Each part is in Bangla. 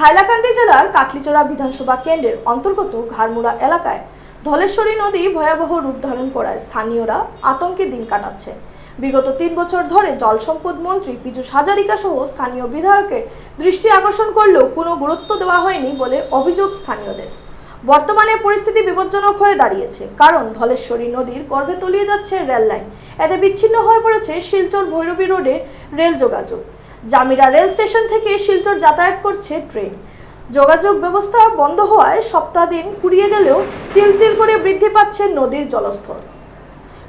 হাইলাকান্দি জেলার কাটলিচড়া বিধানসভা কেন্দ্রের অন্তর্গত ঘাড়মুড়া এলাকায় ধলেশ্বরী নদী ভয়াবহ রূপ ধারণ করায় স্থানীয়রা আতঙ্কে দিন কাটাচ্ছে। বিগত তিন বছর ধরে জল সম্পদ মন্ত্রী পীযূষ হাজারিকা সহ স্থানীয় বিধায়কের দৃষ্টি আকর্ষণ করলেও কোনো গুরুত্ব দেওয়া হয়নি বলে অভিযোগ স্থানীয়দের। বর্তমানে পরিস্থিতি বিপজ্জনক হয়ে দাঁড়িয়েছে, কারণ ধলেশ্বরী নদীর গর্ভে তলিয়ে যাচ্ছে রেল লাইন এতে বিচ্ছিন্ন হয়ে পড়েছে শিলচর ভৈরবী রোডে রেল যোগাযোগ। জামিরা রেল স্টেশন থেকে শিলচর যাতায়াত করছে ট্রেন। যোগাযোগ ব্যবস্থা বন্ধ হওয়ায় সপ্তাহ দিন ফুরিয়ে গেলেও তিল তিল করে বৃদ্ধি পাচ্ছে নদীর জলস্তর।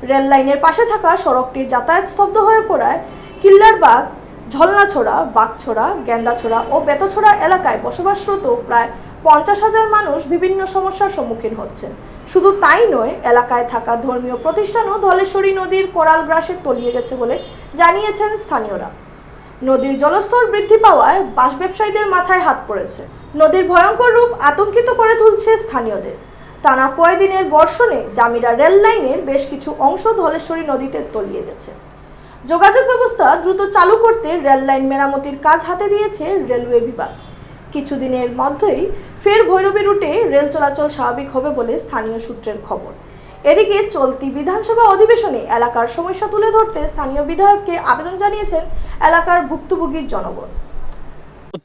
রেল লাইনের পাশে থাকা সড়কটির যাতায়াত স্তব্ধ হয়ে পড়ায় কিল্লার কিল্লারবাগ, ঝলনাছড়া, বাগছড়া, গেন্দাছড়া ও বেতছড়া এলাকায় বসবাসরত প্রায় পঞ্চাশ হাজার মানুষ বিভিন্ন সমস্যার সম্মুখীন হচ্ছেন। শুধু তাই নয়, এলাকায় থাকা ধর্মীয় প্রতিষ্ঠানও ধলেশ্বরী নদীর কোরাল গ্রাসে তলিয়ে গেছে বলে জানিয়েছেন স্থানীয়রা। নদীর জলস্তর বৃদ্ধি পাওয়ায় বাস ব্যবসায়ীদের মাথায় হাত পড়েছে। নদীর ভয়ঙ্কর রূপ আতঙ্কিত করে তুলছে স্থানীয়দের। টানা কয়েকদিনের বর্ষণে জামিরা রেল লাইনের বেশ কিছু অংশ ধলেশ্বরী নদীতে তলিয়ে গেছে। যোগাযোগ ব্যবস্থা দ্রুত চালু করতে রেল লাইন মেরামতির কাজ হাতে দিয়েছে রেলওয়ে বিভাগ। কিছুদিনের মধ্যেই ফের ভৈরবী রুটে রেল চলাচল স্বাভাবিক হবে বলে স্থানীয় সূত্রের খবর। এদিকে চলতি বিধানসভা অধিবেশনে এলাকার সমস্যা তুলে ধরতে স্থানীয় বিধায়ককে আবেদন জানিয়েছেন এলাকার ভুক্তভোগী জনগণ।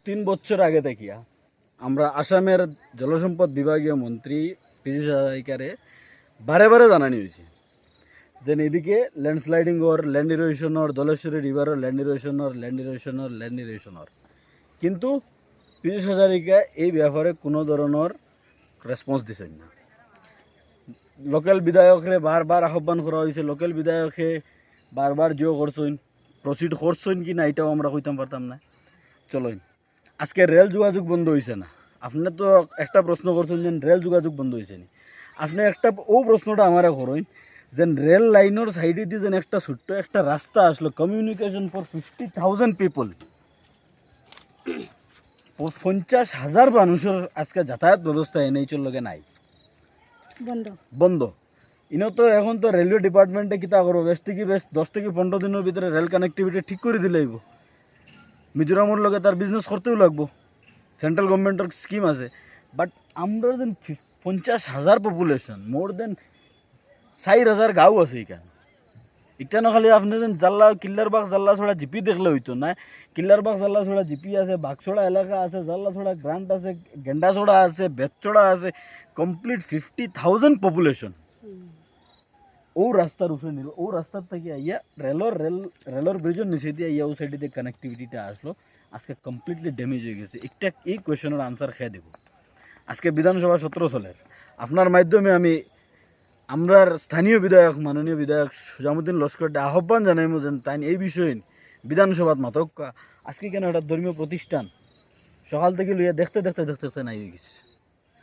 তিন বছর আগে দেখিয়া আমরা আসামের জলসম্পদ বিভাগীয় মন্ত্রী পীযূষ হাজারিকারে বারে বারে জানানি হয়েছে যে এদিকে ল্যান্ডস্লাইডিং ওর, ল্যান্ড ইরোশনের দলেশ্বরী রিভারের ল্যান্ড ইরোশনের ল্যান্ড ইরোশনের ল্যান্ড ইরোশনের কিন্তু পীযূষ হাজারিকা এই ব্যাপারে কোনো ধরনের রেসপন্স দিছেন না। লোকাল বিধায়করে বারবার আহ্বান করা হয়েছে লোকাল বিধায়কে বারবার জিও করছেন প্রসিড করছেন কি না এটাও আমরা কইতাম পারতাম না। চলুন, আজকে রেল যোগাযোগ বন্ধ হয়েছে না? আপনি তো একটা প্রশ্ন করছেন যে রেল যোগাযোগ বন্ধ হয়েছে নি? আপনি একটা ও প্রশ্নটা আমারে করুন যে রেল লাইনের সাইডে দিয়ে যেন একটা ছোট্ট একটা রাস্তা আসলো communication for fifty thousand people পঞ্চাশ হাজার মানুষের আজকে যাতায়াত ব্যবস্থা এনএইচের লগে নাই। বন্ধ। ইনো তো এখন তো রেলওয়ে ডিপার্টমেন্টে কিতা করব? বেশ থেকে বেশ দশ থেকে পনেরো দিনের ভিতরে রেল কানেক্টিভিটি ঠিক করে দিলেইব মিজোরামের লগে তার বিজনেস করতেও লাগবো। সেন্ট্রাল গভর্নমেন্টের স্কিম আছে। বাট আমরা দেন পঞ্চাশ হাজার পপুলেশন মোর দেন চার হাজার গাঁও আছে এখানে এটা না খালি আপনি জাল্লা কিল্লারবাগ জাল্লা ছড়া জিপি দেখলে হইতো না কিল্লারবাগ জাল্লা ছড়া জিপি আছে বাগছড়া এলাকা আছে, জাল্লা ছড়া গ্রান্ট আছে গেন্ডাছড়া আছে বেতছড়া আছে, কমপ্লিট ফিফটি থাউজেন্ড পপুলেশন ও রাস্তার উপরে নিল ও রাস্তার থেকে আইয়া রেলর রেল রেলর ব্রিজের নিচে দিয়ে আইয়া ও সাইডে দিয়ে কানেক্টিভিটিটা আসলো। আজকে কমপ্লিটলি ড্যামেজ হয়ে গেছে। একটা এই কোয়েশনের আনসার খেয়ে দেব। আজকে বিধানসভা সত্র চলের আপনার মাধ্যমে আমি আমরার স্থানীয় বিধায়ক, মাননীয় বিধায়ক সুজামুদ্দিন লস্করকে আহ্বান জানাইব যেন তাই এই বিষয়ে বিধানসভাত মাতক। আজকে কেন একটা ধর্মীয় প্রতিষ্ঠান? সকাল থেকে লইয়া দেখতে দেখতে দেখতে দেখতে নাই গেছে।